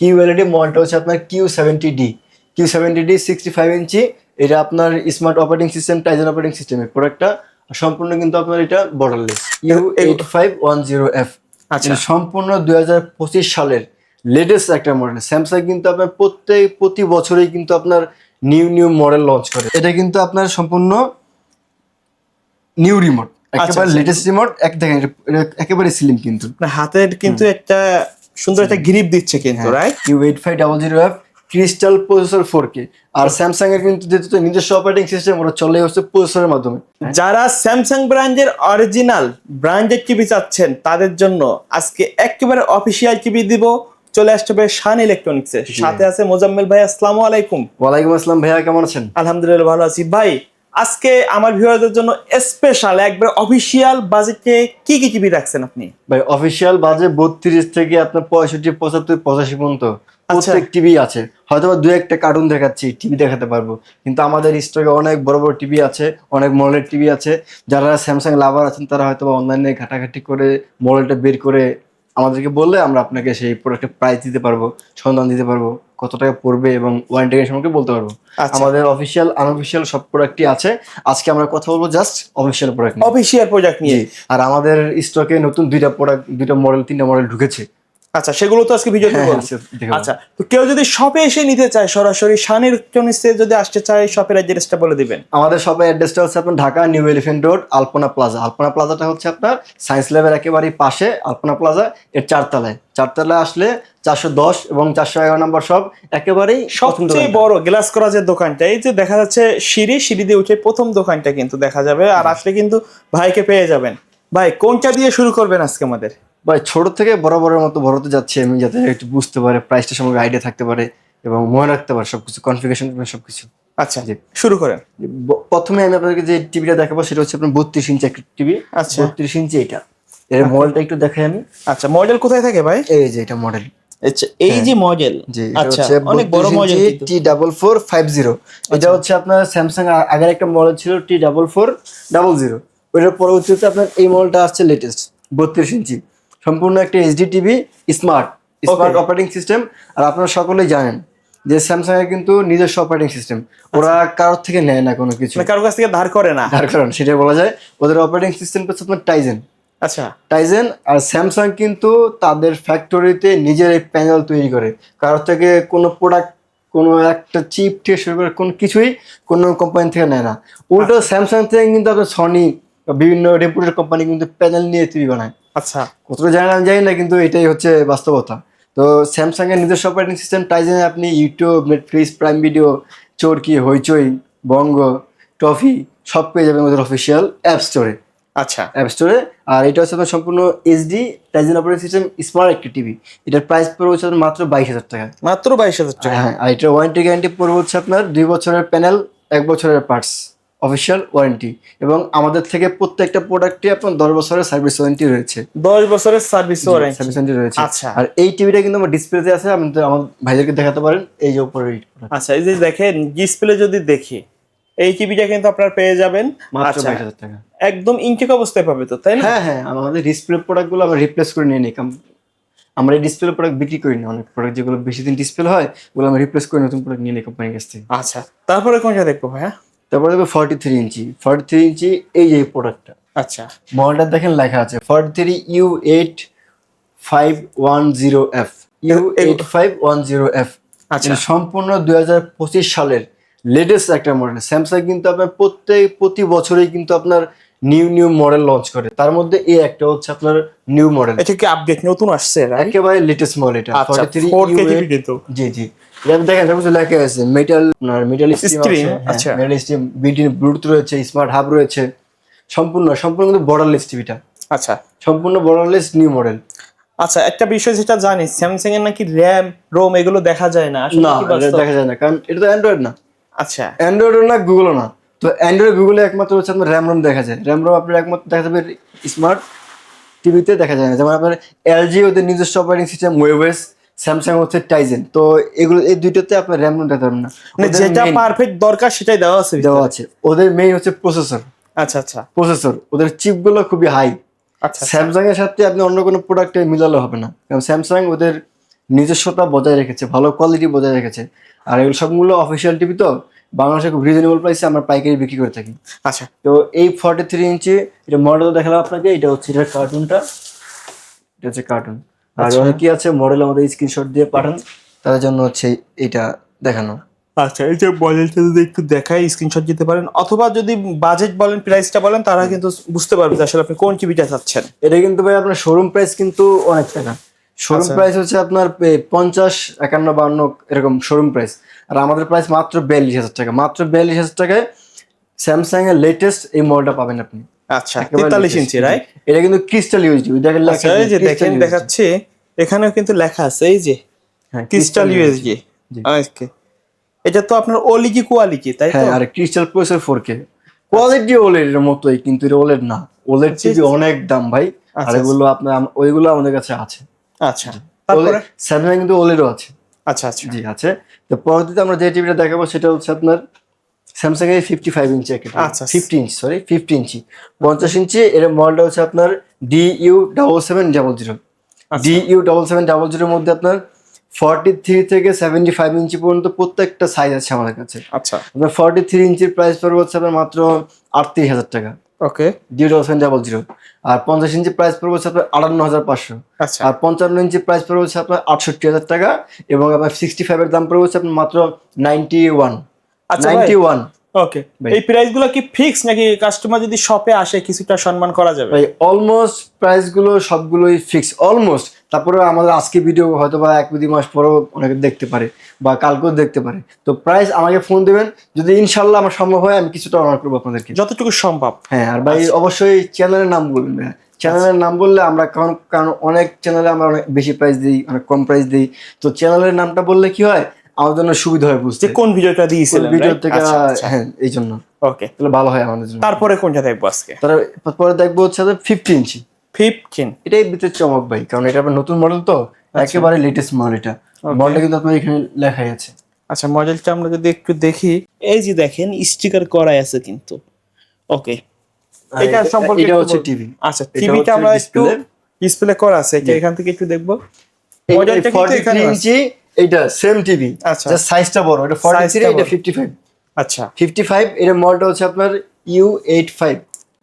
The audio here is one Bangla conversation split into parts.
কিউ এলইডি মডেলটা হচ্ছে আপনার Q seventy D Q seventy D sixty five inch এটা আপনার smart operating system Tizen operating সিস্টেমের প্রোডাক্টটা সম্পূর্ণ কিন্তু আপনার এটা borderless U eight five one zero F আচ্ছা। সম্পূর্ণ দুই হাজার পঁচিশ সালের লেটেস্ট একটা মডেল স্যামসাং কিন্তু আপনার প্রত্যেক প্রতি বছরেই কিন্তু আপনার নিউ নিউ মডেল লঞ্চ করে। এটা কিন্তু আপনার সম্পূর্ণ নিউ রিমোট একেবারে আচ্ছা। লেটেস্ট রিমোট এক দেখেন একেবারে স্লিম কিন্তু। হাতের কিন্তু একটা সুন্দর একটা গ্রিপ দিচ্ছে কিন্তু হ্যাঁ। Right U eight five double zero F crystal processor four K আর স্যামসাং এর কিন্তু যেহেতু নিজস্ব অপারেটিং সিস্টেম ওটা চলে হচ্ছে প্রসেসরের মাধ্যমে। যারা স্যামসাং ব্র্যান্ডের অরিজিনাল ব্র্যান্ডেড টিভি চাচ্ছেন তাদের জন্য আজকে একেবারে অফিসিয়াল টিভি দিব। চলে আসতে হবে শান ইলেকট্রনিক্স সাথে আছে মোজাম্মেল ভাই আসসালামু আলাইকুম। ওয়ালাইকুম আসসালাম ভাইয়া কেমন আছেন? আলহামদুলিল্লাহ ভালো আছি। ভাই আজকে আমার ভিউয়ারদের জন্য স্পেশাল একবার অফিসিয়াল বাজেটে কি কি টিভি রাখছেন আপনি? ভাই অফিসিয়াল বাজেট বত্রিশ থেকে আপনার পঁয়ষট্টি পঁচাত্তর পঁচাশি পর্যন্ত প্রত্যেক টিভি আছে। হয়তো দু একটা কার্টুন দেখাচ্ছি টিভি দেখাতে পারব। কিন্তু আমাদের স্টকে অনেক বড় বড় টিভি আছে অনেক মডেলের টিভি আছে। যারা স্যামসাং লাভার আছেন তারা হয়তো অনলাইনে ঘাটাঘাটি করে মডেলটা বের করে আমাদেরকে বললে আমরা আপনাকে সেই প্রোডাক্টের প্রাইস দিতে পারব সন্ধান দিতে পারব। কত টাকা পড়বে এবং ওয়ারেন্টি সম্পর্কে বলতে পারব। আচ্ছা। আমাদের অফিসিয়াল আনঅফিসিয়াল সব প্রোডাক্টই আছে। আজকে আমরা কথা বলব just official product official product নিয়ে। আর আমাদের স্টকে নতুন দুইটা প্রোডাক্ট দুইটা মডেল তিনটা মডেল ঢুকেছে। আচ্ছা সেগুলো তো আজকে ভিডিওতে হ্যাঁ, বলব। আচ্ছা, তো কেউ যদি শপে এসে নিতে চায় সরাসরি শান ইলেকট্রনিক্স যদি আসতে চায় শপের অ্যাড্রেসটা বলে দিবেন। আমাদের শপের অ্যাড্রেসটা হচ্ছে আপনার Dhaka new elephant road Alpana plaza Alpana প্লাজাটা হচ্ছে আপনার সায়েন্স ল্যাবের একেবারেই পাশে আলপনা প্লাজা এর চারতলায়। চারতলায় আসলে চারশো দশ এবং চারশো এগারো নম্বর সব একেবারেই সবচেয়ে বড় গ্লাস করা যে দোকানটা এই যে দেখা যাচ্ছে সিঁড়ি সিঁড়ি দিয়ে উঠে প্রথম দোকানটা কিন্তু দেখা যাবে। আর আসলে কিন্তু ভাইকে পেয়ে যাবেন। ভাই কোনটা দিয়ে শুরু করবেন আজকে আমাদের? ভাই ছোট থেকে বড় বড়ের মতো বড়তে যাচ্ছে আমি যাতে একটু বুঝতে পারে প্রাইসটা সম্পর্কে আইডিয়া থাকতে পারে এবং মনে রাখতে পারে সবকিছু কনফিগারেশন সবকিছু। আচ্ছা জি। শুরু করেন। প্রথমে আমি আপনাদেরকে যে টিভিটা দেখাবো সেটা হচ্ছে আপনার বত্রিশ ইঞ্চি একটা টিভি আচ্ছা। বত্রিশ ইঞ্চি এটা। এর মডেলটা একটু দেখাই আমি। আচ্ছা মডেল কোথায় থাকে ভাই? এই যে এটা মডেল আচ্ছা এই যে মডেল আচ্ছা অনেক বড় model T double four five zero এটা হচ্ছে আপনার স্যামসাং আগের একটা মডেল ছিল T double four double zero ওইটার পরবর্তীতে আপনার এই মডেলটা আসছে লেটেস্ট বত্রিশ ইঞ্চি। সম্পূর্ণ একটা HD TV smart smart operating system আর আপনারা সকলেই জানেন যে স্যামসাং এর কিন্তু নিজস্ব অপারেটিং সিস্টেম ওরা কারোর থেকে নেয় না কোনো কিছু। মানে কারও কাছ থেকে ধার করে না। তার কারণ সেটাই বলা যায়। ওদের অপারেটিং সিস্টেম হচ্ছে আপনার টাইজেন আচ্ছা। টাইজেন আর স্যামসাং কিন্তু তাদের ফ্যাক্টরিতে নিজের এই প্যানেল তৈরি করে। কারোর থেকে কোনো প্রোডাক্ট কোনো একটা চিপ থেকে শুরু করে কোনো কিছুই কোনো কোম্পানি থেকে নেয় না। উল্টো স্যামসাং থেকে কিন্তু আপনার সনি বিভিন্ন রেপুটেড কোম্পানি কিন্তু প্যানেল নিয়ে তৈরি বানায়। আচ্ছা। কতটা জানি না আমি জানি না কিন্তু এটাই হচ্ছে বাস্তবতা। তো স্যামসাং এর নিজস্ব অপারেটিং সিস্টেম টাইজেনে আপনি YouTube Netflix Prime Video Chorki Hoichoi Bongo Toffee সব পেয়ে যাবেন আমাদের অফিসিয়াল অ্যাপ স্টোরে আচ্ছা। অ্যাপ স্টোরে আর এটা হচ্ছে আপনার সম্পূর্ণ HD Tizen operating system smart একটি টিভি এটার প্রাইস পড়বে হচ্ছে আপনার মাত্র বাইশ হাজার টাকা। মাত্র বাইশ হাজার টাকা। হ্যাঁ আর এটার ওয়ারেন্টি গ্যারান্টি পড়বে হচ্ছে আপনার দুই বছরের প্যানেল এক বছরের পার্টস অফিসিয়াল ওয়ারেন্টি এবং আমাদের থেকে প্রত্যেকটা প্রোডাক্টে আপনার দশ বছরের সার্ভিস ওয়ারেন্টি রয়েছে। দশ বছরের সার্ভিস ওয়ারেন্টি সার্ভিস ওয়ারেন্টি রয়েছে। আচ্ছা। আর এই টিভিটা কিন্তু আমার ডিসপ্লেতে আছে আপনি তো আমার ভাইদেরকে দেখাতে পারেন এই যে উপরে আচ্ছা এই যে দেখেন ডিসপ্লে যদি দেখি এই টিভিটা কিন্তু আপনারা পেয়ে যাবেন। মাত্র আচ্ছা বাইশ হাজার টাকা। একদম ইনটেক অবস্থায় পাবে তো তাই না? হ্যাঁ হ্যাঁ আমাদের ডিসপ্লে প্রোডাক্টগুলো আমরা রিপ্লেস করে নিয়ে নিই আমরা এই ডিসপ্লে প্রোডাক্ট বিক্রি করি না অনেক প্রোডাক্ট যেগুলো বেশি দিন ডিসপ্লে হয় ওগুলো আমরা রিপ্লেস করে নতুন প্রোডাক্ট নিয়ে নিই কোম্পানির কাছ থেকে। আচ্ছা তারপরে কোনটা দেখব ভাইয়া? তারপরে দেখবে forty three inch. Forty three inch এই যে প্রোডাক্টটা আচ্ছা। মডেলটা দেখেন লেখা আছে forty three U eight five one zero F U eight five one zero F আচ্ছা। সম্পূর্ণ দুই হাজার পঁচিশ সালের লেটেস্ট একটা মডেল স্যামসাং কিন্তু আপনার প্রত্যেক প্রতি বছরেই কিন্তু আপনার নিউ নিউ মডেল লঞ্চ করে। তার মধ্যে এই একটা হচ্ছে আপনার নিউ মডেল এটা কি আপডেট নতুন আসছে? একেবারে লেটেস্ট মডেল এটা। আচ্ছা 43 4K U8 জি জি। দেখেন সব কিছু লেখা আছে। মেটাল আপনার মেটাল স্ট্রিম আচ্ছা। মেটাল স্ট্রিম বিল্ট ব্লুটুথ রয়েছে স্মার্ট হাব রয়েছে। সম্পূর্ণ সম্পূর্ণ কিন্তু বর্ডারলেস টিভিটা আচ্ছা। সম্পূর্ণ বর্ডারলেস নিউ মডেল আচ্ছা একটা বিষয় যেটা জানি স্যামসাং এর নাকি র্যাম রোম এগুলো দেখা যায় না। আসলে? দেখা যায় না কারণ এটা তো অ্যান্ড্রয়েড না। আচ্ছা। অ্যান্ড্রয়েডও না গুগলও না। তো অ্যান্ড্রয়েড গুগলে একমাত্র হচ্ছে আপনার র্যাম রোম দেখা যায়। র্যাম রোম আপনার একমাত্র দেখা যাবে স্মার্ট টিভিতে দেখা যায় না। যেমন আপনার এলজি ওদের নিজস্ব অপারেটিং সিস্টেম ওয়েবএস স্যামসাং হচ্ছে টাইজেন তো এগুলো এই দুইটাতে আপনার র্যাম রোম দেখতে না। মানে যেটা পারফেক্ট দরকার সেটাই দেওয়া আছে দেওয়া আছে। ওদের মেইন হচ্ছে প্রসেসর আচ্ছা আচ্ছা। প্রসেসর ওদের চিপগুলো খুবই হাই আচ্ছা স্যামসাং এর সাথে আপনি অন্য কোনো প্রোডাক্টে মিলালে হবে না। কারণ স্যামসাং ওদের নিজস্বতা বজায় রেখেছে ভালো কোয়ালিটি বজায় রেখেছে। আর এগুলো সবগুলো অফিসিয়াল টিভি তো বাংলাদেশে খুব রিজনেবল প্রাইসে আমরা পাইকারি বিক্রি করে থাকি। আচ্ছা। তো এই ফর্টি থ্রি ইঞ্চি এটা মডেল দেখালাম আপনাকে এটা হচ্ছে এটার কার্টুনটা এটা হচ্ছে কার্টুন আর আচ্ছা। কি আছে মডেল আমাদের স্ক্রিনশট দিয়ে পাঠান। তাদের জন্য হচ্ছে এটা দেখানো। আচ্ছা এই যে মডেলটা যদি একটু দেখাই স্ক্রিনশট দিতে পারেন অথবা যদি বাজেট বলেন প্রাইসটা বলেন তারা কিন্তু বুঝতে পারবে যে আসলে আপনি কোন টিভিটা চাচ্ছেন। এটা কিন্তু ভাই আপনার শোরুম প্রাইস কিন্তু অনেক টাকা। শোরুম আচ্ছা। প্রাইস হচ্ছে আপনার পঞ্চাশ একান্ন বান্ন এরকম শোরুম প্রাইস আর আমাদের প্রাইস মাত্র বিয়াল্লিশ হাজার টাকা। মাত্র বিয়াল্লিশ হাজার টাকায় স্যামসাং এর লেটেস্ট এই মডেলটা পাবেন আপনি। আচ্ছা একেবারে তেতাল্লিশ latest। ইঞ্চি রাইট এটা কিন্তু ক্রিস্টাল ইউএসডি দেখেন লেখা আচ্ছা এই যে দেখেন দেখাচ্ছি। এখানেও কিন্তু লেখা আছে এই যে হ্যাঁ ক্রিস্টাল ইউএসজি জি। ওকে এটা তো আপনার ওলিকি কোয়ালিটি তাই তো? হ্যাঁ আর crystal processor four K quality OLED এর মতোই কিন্তু এটা ওলেড না। ওলেড টিভি অনেক দাম ভাই। আর আচ্ছা, এগুলো আপনার ওইগুলো আমাদের কাছে আছে। আচ্ছা তারপরে? স্যামসাং কিন্তু ওলেডও আছে। আচ্ছা আচ্ছা। জি আছে। তো পরবর্তীতে আমরা যে টিভিটা দেখাবো সেটা হচ্ছে আপনার স্যামসাং এর ফিফটি ফাইভ ইঞ্চি একটা আচ্ছা। Fifty inch sorry fifty inch পঞ্চাশ ইঞ্চি এর মডেলটা হচ্ছে আপনার D U double seven double zero আচ্ছা। D U double seven double জিরোর মধ্যে আপনার ফর্টি থ্রি থেকে সেভেন্টি ফাইভ ইঞ্চি পর্যন্ত প্রত্যেকটা সাইজ আছে আমাদের কাছে। আচ্ছা। আপনার ফর্টি থ্রি ইঞ্চির প্রাইস পড়বে হচ্ছে আপনার মাত্র আটত্রিশ হাজার টাকা। Okay. D double seven double zero আর পঞ্চাশ ইঞ্চি প্রাইস পড়বে হচ্ছে আপনার আটান্ন হাজার পাঁচশো। আচ্ছা। আর পঞ্চান্ন ইঞ্চি প্রাইস পড়বে হচ্ছে আপনার আটষট্টি হাজার টাকা এবং আপনার সিক্সটি ফাইভের দাম পড়বে হচ্ছে আপনার মাত্র নাইনটি ওয়ান আচ্ছা ওকে এই প্রাইসগুলো কি ফিক্স নাকি কাস্টমার যদি শপে আসে কিছুটা সম্মান করা যাবে? ভাই অলমোস্ট প্রাইসগুলো সবগুলোই ফিক্স অলমোস্ট তারপরে আমাদের আজকে ভিডিও হয়তো বা এক দুই মাস পরেও অনেকে দেখতে পারে বা কালকেও দেখতে পারে। তো প্রাইস আমাকে ফোন দেবেন যদি ইনশাল্লাহ আমার সম্ভব হয় আমি কিছুটা অনার করব আপনাদেরকে। যতটুকু সম্ভব। হ্যাঁ আর ভাই আচ্ছা। অবশ্যই চ্যানেলের নাম বলবেন ভাই। চ্যানেলের নাম বললে আমরা কারণ কারণ অনেক চ্যানেলে আমরা অনেক বেশি প্রাইস দিই অনেক কম প্রাইস দিই। তো চ্যানেলের নামটা বললে কি হয় জন্য সুবিধা হয় বুঝতে। কোন ভিডিওটা দিয়েছিলেন ভিডিও থেকে আচ্ছা, আচ্ছা। হ্যাঁ এই জন্য। ওকে তাহলে ভালো হয় আমাদের জন্য। তারপরে কোনটা দেখব আজকে? তারপরে দেখব হচ্ছে ফিফটি ইঞ্চি ফিফটিন এটাই ভিতরে চমক ভাই কারণ এটা আবার নতুন মডেল তো একেবারে লেটেস্ট মডেল এটা। মডেলটা কিন্তু আপনার এখানে লেখাই আছে। আচ্ছা মডেলটা আমরা যদি একটু দেখি এই যে দেখেন স্টিকার করাই আছে কিন্তু। ওকে এটা সম্পর্কে এটা হচ্ছে টিভি আচ্ছা টিভিটা আমরা একটু ডিসপ্লে করা আছে এটা এখান থেকে একটু দেখব। মডেলটা কিন্তু এখানে। ইঞ্চি এটা সেম টিভি আচ্ছা। সাইজটা বড় এটা ফর্টি থ্রি Size টা এটা বড়। ফিফটি ফাইভ আচ্ছা। ফিফটি ফাইভ এর মডেলটা হচ্ছে আপনার ইউ এইট ফাইভ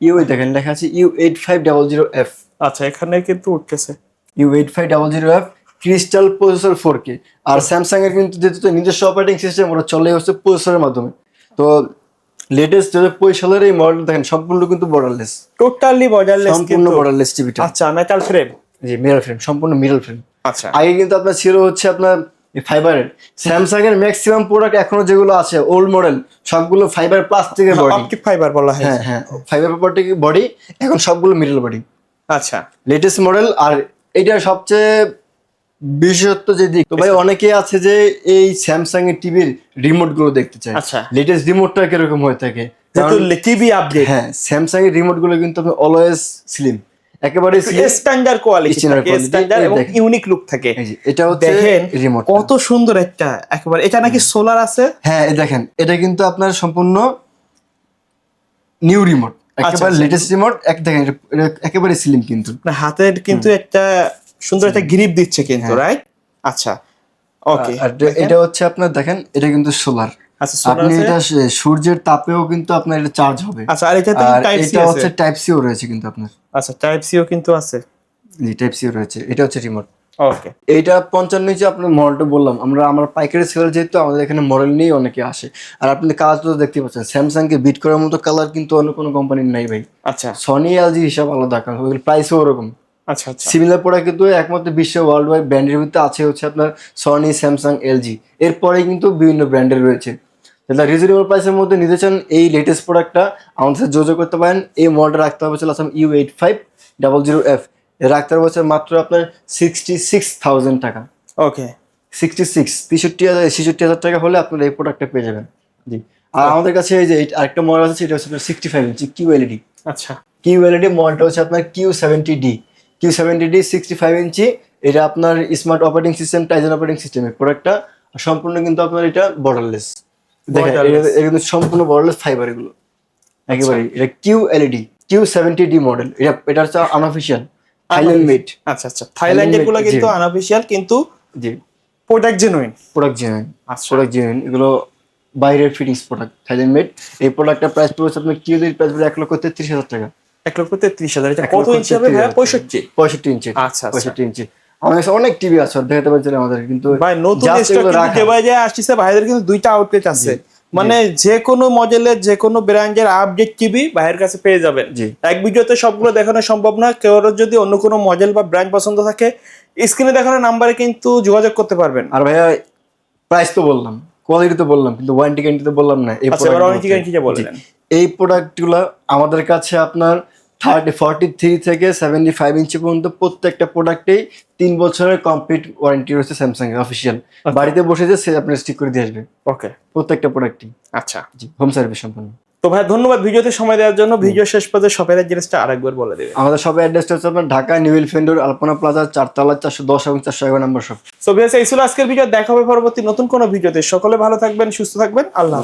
ইউ দেখেন লেখা আছে U eight five double zero F আচ্ছা এখানে কিন্তু উঠতেছে। U eight five double zero F crystal processor four K আর স্যামসাং এর কিন্তু যেহেতু নিজস্ব অপারেটিং সিস্টেম ওরা চলে হচ্ছে প্রসেসরের মাধ্যমে। তো লেটেস্ট হাজার পঁচিশ সালের এই মডেল দেখেন সম্পূর্ণ কিন্তু বর্ডারলেস টোটালি বর্ডারলেস সম্পূর্ণ বর্ডারলেস টিভিটা আচ্ছা মেটাল ফ্রেম জি মিরর ফ্রেম সম্পূর্ণ মিরর ফ্রেম আচ্ছা। আগে কিন্তু আপনার ছিল হচ্ছে আপনার ফাইবারের স্যামসাং এর ম্যাক্সিমাম প্রোডাক্ট এখনও যেগুলো আছে ওল্ড মডেল সবগুলো ফাইবার প্লাস্টিকের বডি অপটিক ফাইবার বলা হয় হ্যাঁ হ্যাঁ ফাইবার বডি এখন সবগুলো বডি আচ্ছা। লেটেস্ট মডেল আর এটা সবচেয়ে বিশেষত্ব যে দিক তো ভাই অনেকে আছে যে এই স্যামসাং এর টিভির রিমোটগুলো দেখতে চায়। আচ্ছা। লেটেস্ট রিমোটটা কীরকম হয়ে থাকে? টিভি আপডেট হ্যাঁ স্যামসাং এর রিমোটগুলো কিন্তু অলওয়েজ স্লিম একেবারে স্ট্যান্ডার্ড কোয়ালিটি থাকে স্ট্যান্ডার্ড এবং ইউনিক লুক থাকে। এটা হচ্ছে দেখেন কত সুন্দর একটা একেবারে এটা নাকি সোলার আছে? হ্যাঁ দেখেন এটা কিন্তু আপনার সম্পূর্ণ নিউ রিমোট একেবারে আচ্ছা। লেটেস্ট রিমোট এক দেখেন একেবারে স্লিম কিন্তু। হাতের কিন্তু একটা সুন্দর একটা গ্রিপ দিচ্ছে কিন্তু রাইট আচ্ছা ওকে এটা হচ্ছে আপনার দেখেন এটা কিন্তু সোলার আচ্ছা আপনি এটা সূর্যের তাপেও কিন্তু আপনার এটা চার্জ হবে। আচ্ছা আর এটাতে টাইপ সি আছে? হচ্ছে টাইপ সিও রয়েছে কিন্তু আপনার। আচ্ছা টাইপ সিও কিন্তু আছে? জি টাইপ সিও রয়েছে। এটা হচ্ছে রিমোট ওকে এইটা পঞ্চান্ন ইঞ্চি আপনার মডেলটা বললাম। আমরা আমার পাইকারি সেল যেহেতু আমাদের এখানে মডেল নিয়েই অনেকে আসে। আর আপনি কালার তো দেখতে পাচ্ছেন স্যামসাং কে বিট করার মতো কালার কিন্তু অন্য কোনো কোম্পানির নাই ভাই। আচ্ছা। সনি এলজি হিসাব আলাদা কারণ ওগুলো প্রাইসও ওরকম। আচ্ছা আচ্ছা। সিমিলার প্রোডাক্ট কিন্তু একমাত্র বিশ্ব ওয়ার্ল্ড ওয়াইড ব্র্যান্ডের ভিতরে আছে হচ্ছে আপনার সনি স্যামসাং এলজি এরপরে কিন্তু বিভিন্ন ব্র্যান্ডের রয়েছে। যারা রিজনেবল প্রাইসের মধ্যে নিতে চান এই লেটেস্ট প্রোডাক্টটা আমাদের সাথে যোগাযোগ করতে পারেন। এই মডেল রাখতে হবে চলে আসলাম U eight five double zero F রাখতে হবে মাত্র আপনার সিক্সটি সিক্স থাউজেন্ড টাকা। ওকে সিক্সটি সিক্স তেষট্টি হাজার ছেষট্টি হাজার টাকা হলে আপনার এই প্রোডাক্টটা পেয়ে যাবেন। জি। আর আমাদের কাছে এই যে আরেকটা মডেল আছে সেটা হচ্ছে sixty five inch Q LED আচ্ছা। কিউ এলইডি মডেলটা হচ্ছে আপনার Q seventy D Q seventy D sixty five inch এটা আপনার smart operating system Tizen operating সিস্টেমের প্রোডাক্টটা সম্পূর্ণ কিন্তু আপনার এটা বর্ডারলেস দেখেন এটা এটা সম্পূর্ণ বর্ডারলেস ফাইবার এগুলো। একেবারে এটা Q LED Q seventy D model এটা এটা হচ্ছে আনঅফিসিয়াল থাইল্যান্ড মেড আচ্ছা আচ্ছা। থাইল্যান্ডেরগুলো কিন্তু আনঅফিশিয়াল কিন্তু জি। প্রোডাক্ট জেনুইন প্রোডাক্ট জেনুইন আচ্ছা। প্রোডাক্ট জেনুইন এগুলো বাইরের ফিটিংস প্রোডাক্ট থাইল্যান্ড মেড এই প্রোডাক্টটা প্রাইস পড়েছে আপনার টিউদের প্রাইস পড়ে এক লক্ষ তেত্রিশ হাজার টাকা। এক লক্ষ তেত্রিশ হাজার কত ইঞ্চি হবে 33 ভাইয়া হাজার। পঁয়ষট্টি। পঁয়ষট্টি ইঞ্চি আচ্ছা, আচ্ছা। পঁয়ষট্টি ইঞ্চি আমাদের কাছে অনেক টিভি আছে দেখাতে পারছেন আমাদের কিন্তু ভাই নতুন স্টক কিন্তু রাখা। যে আসছে ভাইদের কিন্তু দুইটা আউটলেট আছে মানে যে কোনো মডেলের যে কোনো ব্র্যান্ডের আপডেট টিভি ভাইয়ের কাছে পেয়ে যাবেন। এক ভিডিওতে সবগুলো দেখানো সম্ভব না কেউ যদি অন্য কোনো মডেল বা ব্র্যান্ড পছন্দ থাকে স্ক্রিনে দেখানো নাম্বারে কিন্তু যোগাযোগ করতে পারবেন আর ভাইয়া প্রাইস তো বললাম কোয়ালিটি তো বললাম কিন্তু ওয়ারেন্টি গ্যারান্টি তো বললাম না এই আচ্ছা বললেন জি। এই প্রোডাক্টগুলো আমাদের কাছে আপনার থার্টি ফর্টি থ্রি থেকে সেভেন্টি ফাইভ ইঞ্চি পর্যন্ত প্রত্যেকটা প্রোডাক্টেই তিন বছরের কমপ্লিট ওয়ারেন্টি রয়েছে স্যামসাং এর অফিসিয়াল বাড়িতে বসে যে সে আপনার স্টিক করে দিয়ে আসবে। ওকে প্রত্যেকটা প্রোডাক্টই। আচ্ছা। জি হোম সার্ভিস সম্পূর্ণ। তো ভাই ধন্যবাদ ভিডিওতে সময় দেওয়ার জন্য। ভিডিও শেষ পর্যন্ত শপের অ্যাড্রেসটা আরেকবার বলে দেবে। আমাদের সবাই অ্যাড্রেসটা হচ্ছে আপনার Dhaka new elephant road Alpana plaza চারতলা চারশো দশ এবং চারশো এগারো নম্বর শপ সো ভিউয়ার্স এই ছিল আজকের ভিডিও দেখা হবে পরবর্তী নতুন কোনো ভিডিওতে। সকলে ভালো থাকবেন সুস্থ থাকবেন। আল্লাহ